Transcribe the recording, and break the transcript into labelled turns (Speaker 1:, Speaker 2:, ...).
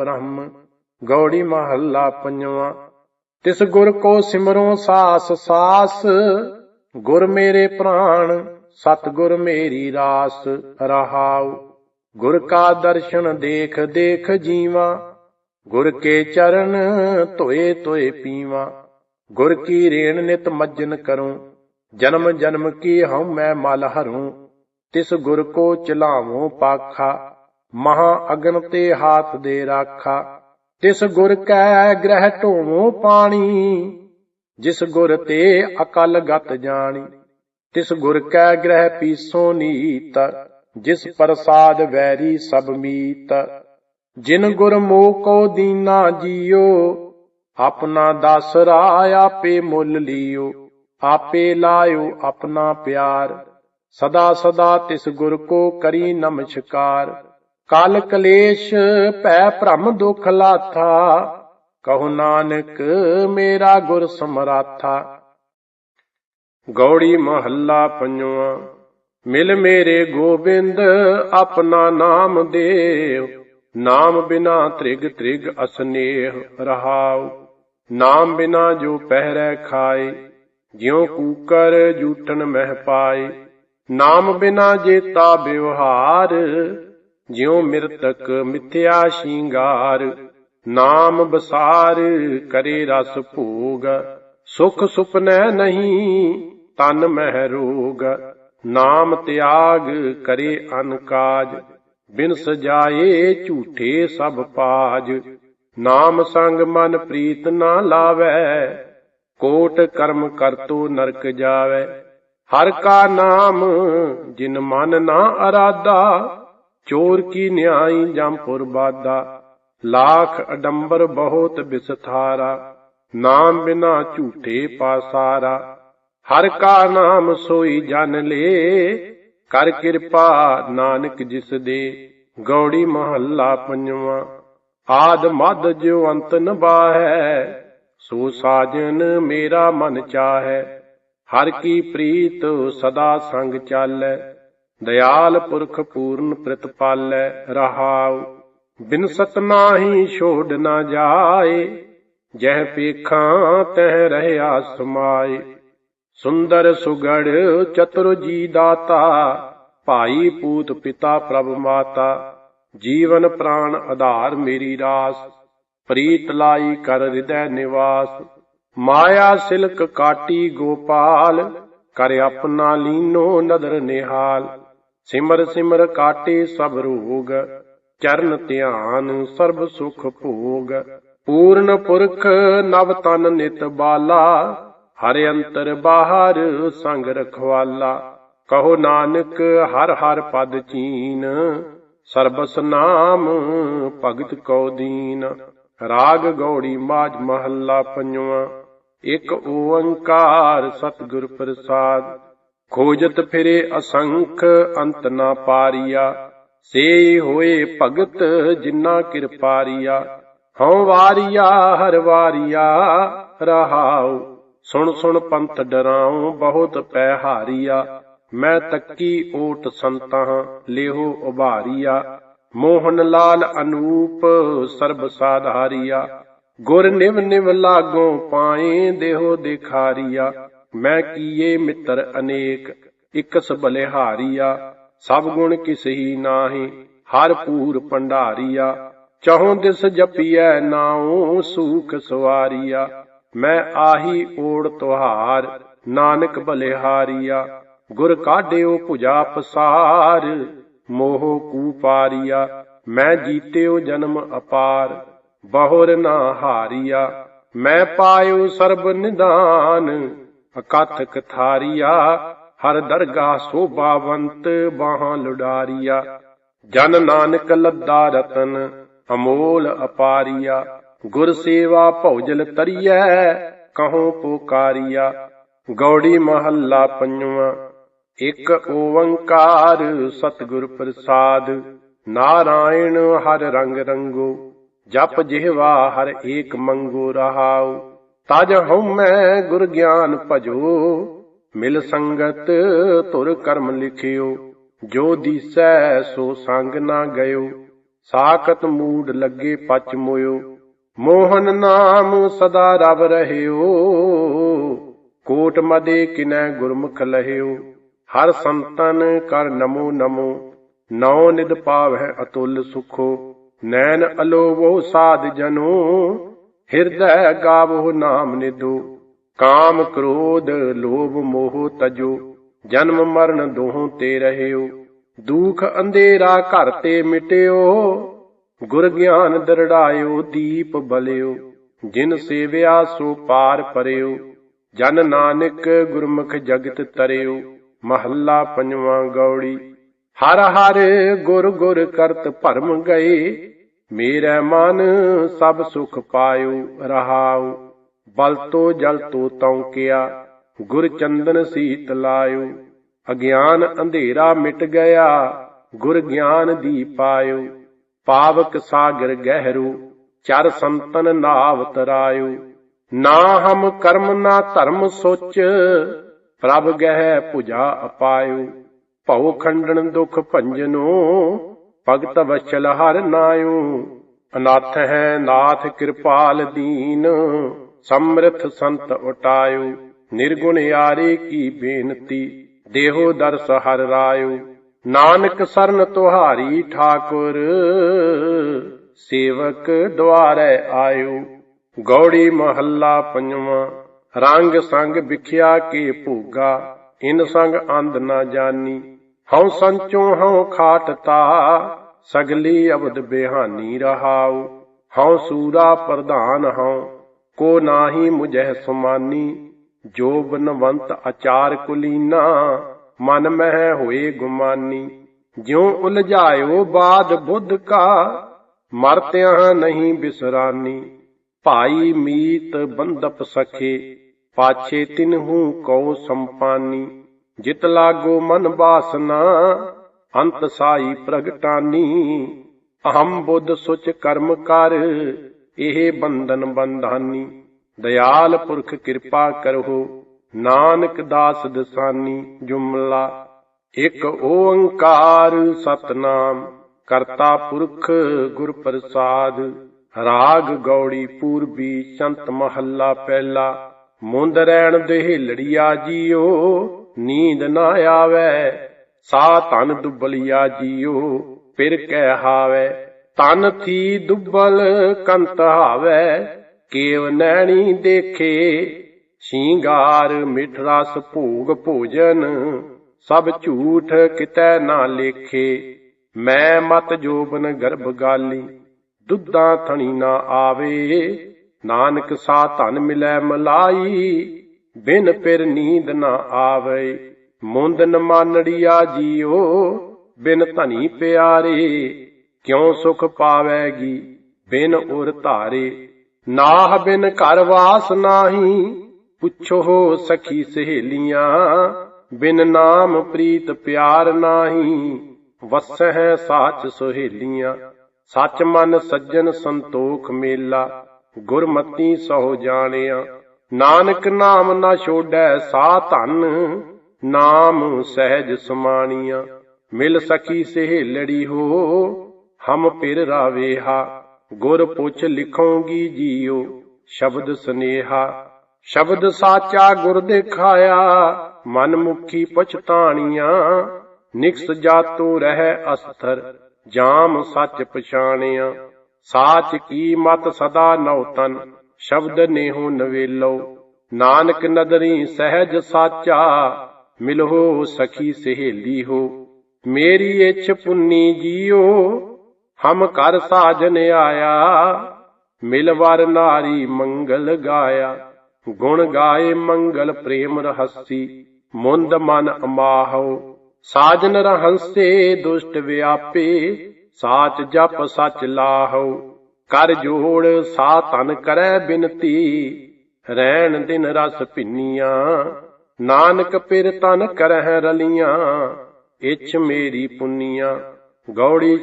Speaker 1: ਬ੍ਰਹਮ, ਗੌੜੀ ਮਹੱਲਾ ਪੰਜਵਾਂ। ਤਿਸ ਗੁਰ ਕੋ ਸਿਮਰੋ ਸਾਸ ਸਾਸ, ਗੁਰ ਮੇਰੇ ਪ੍ਰਾਣ ਸਤ ਗੁਰ ਮੇਰੀ ਰਾਸ ਰਹਾਉ। ਗੁਰ ਕਾ ਦਰਸ਼ਨ ਦੇਖ ਦੇਖ ਜੀਵਾ, ਗੁਰ ਕੇ ਚਰਨ ਧੋਏ ਧੋਏ ਪੀਵਾ। ਗੁਰ ਕੀ ਰੇਣ ਨਿਤ ਮੱਜਨ ਕਰੂੰ, ਜਨਮ ਜਨਮ ਕੀ ਹਉ ਮੈਂ ਮਲ ਹਰੂੰ। ਤਿਸ ਗੁਰ ਕੋ ਚਲਾਵੋ ਪਾਖਾ ਮਹਾ ਅਗਨ ਤੇ ਹਾਥ ਦੇ ਰਾਖਾ, ਤਿਸ ਗੁਰ ਕੈ ਗ੍ਰਹਿ ਢੋਵੋ ਪਾਣੀ, ਜਿਸ ਗੁਰ ਤੇ ਅਕਲ ਗਤ ਜਾਣੀ, ਤਿਸ ਗੁਰ ਕੈ ਗ੍ਰਹਿ ਪੀਸੋ ਨੀਤ, ਜਿਸ ਪ੍ਰਸਾਦ ਵੈਰੀ ਸਭ ਮੀਤ। ਜਿਨ ਗੁਰ ਮੋਹ ਕੋ ਦੀਨਾ ਜੀਓ, ਆਪਣਾ ਦਾਸਰਾ ਆਪੇ ਮੁੱਲ ਲਿਓ, ਆਪੇ ਲਾਇਓ ਆਪਣਾ ਪਿਆਰ। ਸਦਾ ਸਦਾ ਤਿਸ ਗੁਰ ਕੋ ਕਰੀ ਨਮਸਕਾਰ। ਕਲ ਕਲੇਸ਼ ਭੈ ਭ੍ਰਮ ਦੁਖ ਲਾਥਾ, ਕਹੋ ਨਾਨਕ ਮੇਰਾ ਗੁਰ ਸਮਰਾਥਾ। ਗੌੜੀ ਮਹੱਲਾ ਪੰਜਵਾਂ, ਮਿਲ ਮੇਰੇ ਗੋਬਿੰਦ, ਆਪਣਾ ਨਾਮ ਦੇਵ। ਨਾਮ ਬਿਨਾ ਤ੍ਰਿਗ ਤ੍ਰਿਗ ਅਸਨੇਹ ਰਹਾਉ। ਨਾਮ ਬਿਨਾ ਜੋ ਪਹਿਰੈ ਖਾਏ, ਜਿਉ ਕੂਕਰ ਜੂਠਨ ਮਹਿ ਪਾਏ। ਨਾਮ ਬਿਨਾ ਜੇਤਾ ਵਿਵਹਾਰ ਜਿਉ ਮਿਰਤਕ ਮਿਥਿਆ ਸ਼ਿੰਗਾਰ, ਨਾਮ ਬਸਾਰ ਕਰੇ ਰਸ ਭੋਗ। ਸੁਖ ਸੁਪਨੈ ਨਹੀਂ, ਤਨ ਮਹਿ ਰੋਗ। ਨਾਮ ਤਿਆਗ ਕਰੇ ਅਨਕਾਜ ਬਿਨ ਸਜਾਏ ਝੂਠੇ ਸਭ ਪਾਜ। ਨਾਮ ਸੰਗ ਮਨ ਪ੍ਰੀਤ ਨਾ ਲਾਵੈ, ਕੋਟ ਕਰਮ ਕਰਤੋ ਨਰਕ ਜਾਵੇ। ਹਰ ਕਾ ਨਾਮ ਜਿਨ ਮਨ ਨਾ ਅਰਾਦਾ ਚੋਰ ਕੀ ਨਿਆਈ ਜੰਪੁਰ ਬਾਦਾ ਲਾਖ ਅਡੰਬਰ ਬਹੁਤ ਬਿਸਥਾਰਾ, ਨਾਮ ਬਿਨਾ ਝੂਠੇ ਪਾਸਾਰਾ। ਹਰ ਕਾ ਨਾਮ ਸੋਈ ਜਨ ਲੇ, ਕਰ ਕਿਰਪਾ ਨਾਨਕ ਜਿਸ ਦੇ। ਗੌੜੀ ਮਹੱਲਾ ਪੰਜਵਾਂ, ਆਦ ਮਦ ਜਿਉ ਅੰਤ ਨ ਬਾਹੈ, ਸੋ ਸਾਜਨ ਮੇਰਾ ਮਨ ਚਾਹੈ। ਹਰ ਕੀ ਪ੍ਰੀਤ ਸਦਾ ਸੰਗ ਚਾਲੈ। ਦਇਆਲ ਪੁਰਖ ਪੂਰਨ ਪ੍ਰਤਪਾਲੈ ਰਹਾਉ। ਬਿਨ ਸਤ ਨਾਹੀ ਛੋੜ ਨਾ ਜਾਏ, ਜਹ ਪੇਖਾਂ ਤਹ ਰਹਿਆ ਸਮਾਏ। ਸੁੰਦਰ ਸੁਗੜ ਚਤੁਰ ਜੀ ਦਾਤਾ, ਭਾਈ ਪੂਤ ਪਿਤਾ ਪ੍ਰਭ ਮਾਤਾ। ਜੀਵਨ ਪ੍ਰਾਣ ਆਧਾਰ ਮੇਰੀ ਰਾਸ, ਪ੍ਰੀਤ ਲਾਈ ਕਰ ਹਿਰਦੈ ਨਿਵਾਸ। ਮਾਇਆ ਸਿਲਕ ਕਾਟੀ ਗੋਪਾਲ, ਕਰ ਆਪਣਾ ਲੀਨੋ ਨਦਰ ਨਿਹਾਲ। ਸਿਮਰ ਸਿਮਰ ਕਾਟੇ ਸਭ ਰੋਗ, ਚਰਨ ਧਿਆਨ ਸਰਬ ਸੁਖ ਭੋਗ। ਪੂਰਨ ਪੁਰਖ ਨਵ ਤਨ ਨਿਤ ਬਾਲਾ, ਹਰ ਅੰਤਰ ਬਾਹਰ ਸੰਗ ਰਖਵਾਲਾ। ਕਹੋ ਨਾਨਕ ਹਰ ਹਰ ਪਦ ਚੀਨ ਸਰਬਸ ਨਾਮ ਭਗਤ ਕੋ ਦੀਨ। ਰਾਗ ਗੌੜੀ ਮਾਜ ਮਹੱਲਾ ਪੰਜਵਾਂ, ਇੱਕ ਓੰਕਾਰ ਸਤਿਗੁਰ ਪ੍ਰਸਾਦ। ਖੋਜਤ ਫਿਰੇ ਅਸੰਖ ਅੰਤ ਨਾ ਪਾਰੀਆ। ਸੇ ਹੋਏ ਭਗਤ ਜਿਨਾ ਕਿਰਪਾਰੀਆ ਹਉ ਵਾਰੀਆ, ਹਰ ਵਾਰੀਆ, ਰਹਾਉ। ਸੁਣ ਸੁਣ ਪੰਥ ਡਰਾਉ, ਬਹੁਤ ਪੈ ਹਾਰੀਆ। ਮੈਂ ਤੱਕੀ ਓਟ ਸੰਤਾਂ, ਲਿਹੋ ਉਭਾਰੀਆ। ਮੋਹਨ ਲਾਲ ਅਨੂਪ, ਸਰਬ ਸਾਧਾਰੀਆ। ਗੁਰ ਨਿਵ ਨਿਵ ਲਾਗੋ ਪਾਏ, ਦੇਹੋ ਦਿਖਾਰੀਆ। ਮੈਂ ਕੀਏ ਮਿੱਤਰ ਅਨੇਕ ਇਕਸ ਬਲਿਹਾਰੀਆ ਸਭ ਗੁਣ ਕਿਸਹੀ ਨਾਹੀ, ਹਰ ਪੂਰ ਪੰਡਾਰੀਆ ਚਹੋਂ ਦਿਸ ਜਪੀਐ ਨਾਉ ਸੂਖ ਸਵਾਰੀਆ, ਮੈਂ ਆਹੀ ਓੜ ਤੁਹਾਰ, ਨਾਨਕ ਬਲਿਹਾਰੀਆ, ਗੁਰ ਕਾਢਿਓ ਭੁਜਾ ਪਸਾਰ, ਮੋਹ ਕੂਪਾਰੀਆ ਮੈਂ ਜੀਤਿਓ ਜਨਮ ਅਪਾਰ, ਬਹੁਰ ਨਾ ਹਾਰੀਆ, ਮੈਂ ਪਾਇਓ ਸਰਬ ਨਿਦਾਨ ਅਕਥ ਕਥਾਰੀਆ ਹਰ ਦਰਗਾ ਸੋਭਾਵੰਤ ਬਾਹਾਂ ਲੁਡਾਰੀਆ। ਜਨ ਨਾਨਕ ਲੱਦਾ ਰਤਨ, ਅਮੋਲ ਅਪਾਰੀਆ। ਗੁਰ ਸੇਵਾ ਭੌਜਲ ਤਰੀਐ, ਕਹੋ ਪੁਕਾਰੀਆ। ਗੌੜੀ ਮਹੱਲਾ ਪੰਜਵਾਂ, ਇੱਕ ਓੰਕਾਰ ਸਤਿਗੁਰ ਪ੍ਰਸਾਦ। ਨਾਰਾਇਣ ਹਰ ਰੰਗ ਰੰਗੋ, ਜਪ ਜਿਹਵਾ ਹਰ ਏਕ ਮੰਗੋ ਰਹਾਓ ਤਜ ਹਉਮੈ ਗੁਰ ਗਿਆਨ ਭਜੋ, ਮਿਲ ਸੰਗਤ ਤੁਰ ਕਰਮ ਲਿਖਿਓ, ਜੋ ਦੀਸੈ ਸੋ ਸੰਗ ਨਾ ਗਇਓ, ਸਾਖਤ ਮੂਡ ਲੱਗੇ ਪਚ ਮੋਇਓ, ਮੋਹਨ ਨਾਮ ਸਦਾ ਰਵ ਰਹਿਓ, ਕੋਟ ਮਦੇ ਕਿਨੈ ਗੁਰਮੁਖ ਲਹਿਓ, ਹਰ ਸੰਤਨ ਕਰ ਨਮੋ ਨਮੋ, ਨੌ ਨਿਦ ਪਾਵਹਿ ਅਤੁਲ ਸੁਖੋ, ਨੈਣ ਅਲੋਵੋ ਸਾਧ ਜਨੋ ਹਿਰਦੈ ਗਾਵੋ ਨਾਮ ਨਿਦੋ ਕਾਮ ਕ੍ਰੋਧ ਲੋਭ ਮੋਹ ਤਜੋ, ਜਨਮ ਮਰਨ ਦੋਹਾਂ ਤੇ ਰਹਿਓ, ਦੁਖ ਅੰਧੇਰਾ ਘਰ ਤੇ ਮਿਟਿਓ, ਗੁਰ ਗਿਆਨ ਦਰੜਾਇਓ, ਦੀਪ ਬਲਿਓ, ਜਿਨ ਸੇਵਿਆ ਸੋ ਪਾਰ ਪਰਿਓ, ਜਨ ਨਾਨਕ ਗੁਰਮੁਖ ਜਗਤ ਤਰਿਓ, ਮਹੱਲਾ ਪੰਜਵਾਂ ਗੌੜੀ, ਹਰ ਹਰ ਗੁਰ ਗੁਰ ਕਰਤ ਭਰਮ ਗਏ ਮੇਰਾ ਮਨ ਸਭ ਸੁਖ ਪਾਇਓ, ਰਹਾਉ। ਬਲ ਤੋ ਜਲ ਤੋ ਤੌਂਕਿਆ ਗੁਰ ਚੰਦਨ ਸੀਤ ਲਾਇਓ। ਅਗਿਆਨ ਅੰਧੇਰਾ ਮਿਟ ਗਿਆ, ਗੁਰ ਗਿਆਨ ਦੀ ਪਾਇਓ। ਪਾਵਕ ਸਾਗਰ ਗਹਿਰੂ, ਚਰ ਸੰਤਨ ਨਾਵ ਤਰਾਇਓ। ਨਾ ਹਮ ਕਰਮ ਨਾ ਧਰਮ ਸੋਚ, ਪ੍ਰਭ ਗਹਿ ਭੁਜਾ ਅਪਾਇਓ। ਭਉ ਖੰਡਨ ਦੁਖ ਭੰਜਨੋ ਭਗਤ ਵਚਲ ਹਰ ਨਾਇਓ, ਅਨਾਥ ਹੈ ਨਾਥ ਕਿਰਪਾਲ ਦੀਨ, ਸਮਰਥ ਸੰਤ ਉਟਾਇਓ, ਨਿਰਗੁਣ ਯਾਰੇ ਕੀ ਬੇਨਤੀ, ਦੇਹੋ ਦਰਸ ਹਰ ਰਾਇਓ। ਨਾਨਕ ਸਰਨ ਤੁਹਾਰੀ ਠਾਕੁਰ, ਸੇਵਕ ਦੁਆਰੇ ਆਇਓ। ਗੌੜੀ ਮਹੱਲਾ ਪੰਜਵਾਂ, ਰੰਗ ਸੰਗ ਵਿਖਿਆ ਕੇ ਭੂਗਾ, ਇਨ ਸੰਗ ਅੰਧ ਨਾ ਜਾਨੀ। ਹਉ ਸੰਚੋ ਹਉ ਖਾਟਤਾ, ਸਗਲੀ ਅਬਦ ਬਿਹਾਨੀ ਰਹਾਉ। ਹਉ ਸੂਰਾ ਪ੍ਰਧਾਨ ਹਉ, ਕੋ ਨਾਹੀ ਮੁਝੈ ਸੁਮਾਨੀ, ਜੋ ਬਨਵੰਤ ਆਚਾਰ ਕੁਲੀਨਾ, ਮਨ ਮਹਿ ਹੋਏ ਗੁਮਾਨੀ। ਜਿਉ ਉਲਝਾਇਓ ਬਾਦ ਬੁੱਧ ਕਾ, ਮਰਤਿਆਂ ਨਹੀਂ ਬਿਸਰਾਨੀ। ਭਾਈ ਮੀਤ ਬੰਦਪ ਸਖੇ, ਪਾਛੇ ਤਿਨਹੂ ਕਉ ਸੰਪਾਨੀ। ਜਿਤ ਲਾਗੋ ਮਨ ਬਾਸਨਾ, ਅੰਤ ਸਾਈ ਪ੍ਰਗਟਾਨੀ। ਅਹੰ ਬੁੱਧ ਸੁਚ ਕਰਮ ਕਰ, ਇਹ ਬੰਧਨ ਬੰਧਾਨੀ। ਦਇਆਲ ਪੁਰਖ ਕਿਰਪਾ ਕਰੋ ਨਾਨਕ ਦਾਸ ਦਸਾਨੀ। ਜੁਮਲਾ, ਇਕ ਓੰਕਾਰ ਸਤਨਾਮ। ਕਰਤਾ ਪੁਰਖ ਗੁਰ ਪ੍ਰਸਾਦ, ਰਾਗ ਗੌੜੀ ਪੂਰਬੀ ਸੰਤ ਮਹੱਲਾ ਪਹਿਲਾ। ਮੁੰਦ ਰਹਿਣ ਦੇ ਲੜੀਆ ਜੀਓ ਨੀਂਦ ਨਾ ਆਵੇ ਸਾ ਧਨ ਦੁਬਲਿਆ ਜੀਓ, ਫਿਰ ਕਹਿ ਹਾਵੇ ਤਨ ਥੀ ਦੁਬਲ ਕੰਤ ਹਾਵੇ, ਕੇਵ ਨੈਣੀ ਦੇਖੇ, ਸ਼ਿੰਗਾਰ ਮਿਠ ਰਸ ਭੋਗ ਭੋਜਨ, ਸਭ ਝੂਠ ਕਿਤੈ ਨਾ ਲੇਖੇ। ਮੈਂ ਮਤ ਜੋਬਨ ਗਰਭ ਗਾਲੀ, ਦੁੱਧਾਂ ਥਣੀ ਨਾ ਆਵੇ, ਨਾਨਕ ਸਾ ਧਨ ਮਿਲੈ ਮਲਾਈ ਬਿਨ ਪਿਰ ਨੀਂਦ ਨਾ ਆਵੇ, ਮੁੰਦ ਨ ਮਾਨੜੀਆ ਜੀਓ, ਬਿਨ ਧਨੀ ਪਿਆਰੇ, ਕਿਉ ਸੁਖ ਪਾਵੇਗੀ, ਬਿਨ ਉਰ ਧਾਰੇ? ਨਾਹ ਬਿਨ ਘਰ ਵਾਸ ਨਾਹੀ, ਪੁੱਛੋ ਸਖੀ ਸਹੇਲੀਆਂ, ਬਿਨ ਨਾਮ ਪ੍ਰੀਤ ਪਿਆਰ ਨਾਹੀ, ਵਸਹਿ ਸਾਚ ਸੁਹੇਲੀਆਂ। ਸੱਚ ਮਨ ਸੱਜਣ ਸੰਤੋਖ ਮੇਲਾ, ਗੁਰਮਤੀ ਸੋ ਜਾਣਿਆ। ਨਾਨਕ ਨਾਮ ਨਾ ਛੋੜੈ ਸਾ ਧਨ, ਨਾਮ ਸਹਿਜ ਸਮਾਣੀਆਂ। ਮਿਲ ਸਕੀ ਸਹੇਲੜੀ ਹੋ, ਹਮ ਪਿਰ ਰਾਵੇਹਾ। ਗੁਰ ਪੁੱਛ ਲਿਖੋਗੀ ਜੀਓ ਸ਼ਬਦ ਸਨੇਹਾ। ਸ਼ਬਦ ਸਾਚਾ ਗੁਰ ਦੇਖਾਇਆ, ਮਨ ਮੁਖੀ ਪਛਤਾਣੀਆਂ। ਨਿਕਸ ਜਾਤੋ ਰਹਿ ਅਸਥਰ, ਜਾਮ ਸੱਚ ਪਛਾਣਿਆ। ਸਾਚ ਕੀ ਮਤ ਸਦਾ ਨਉ ਤਨ ਸ਼ਬਦ ਨੇਹੋ ਨਵੇਲੋ। ਨਾਨਕ ਨਦਰੀ ਸਹਿਜ ਸਾਚਾ ਮਿਲਹੋ ਸਖੀ ਸਹੇਲੀ ਹੋ। ਮੇਰੀ ਇਛ ਪੁੰਨੀ ਜੀਓ, ਹਮ ਕਰ ਸਾਜਨ ਆਇਆ। ਮਿਲਵਰ ਨਾਰੀ ਮੰਗਲ ਗਾਇਆ। ਗੁਣ ਗਾਏ ਮੰਗਲ ਪ੍ਰੇਮ ਰਹਸੀ। ਮੁੰਦ ਮਨ ਅਮਾਹੋ। ਸਾਜਨ ਰਹੰਸੇ ਦੁਸ਼ਟ ਵਿਆਪੇ। ਸਾਚ ਜਪ ਸਚ ਲਾਹੋ। ਕਰ ਜੋੜ ਸਾ ਤਨ ਕਰੈ ਬਿਨਤੀ, ਰਹਿਣ ਦਿਨ ਰਸ ਭਿੰਨੀਆਂ। ਨਾਨਕ ਪਿਰ ਤਨ ਕਰਹਿ ਰਲੀਆਂ, ਇਛ ਮੇਰੀ ਪੁੰਨੀਆਂ। ਗੌੜੀ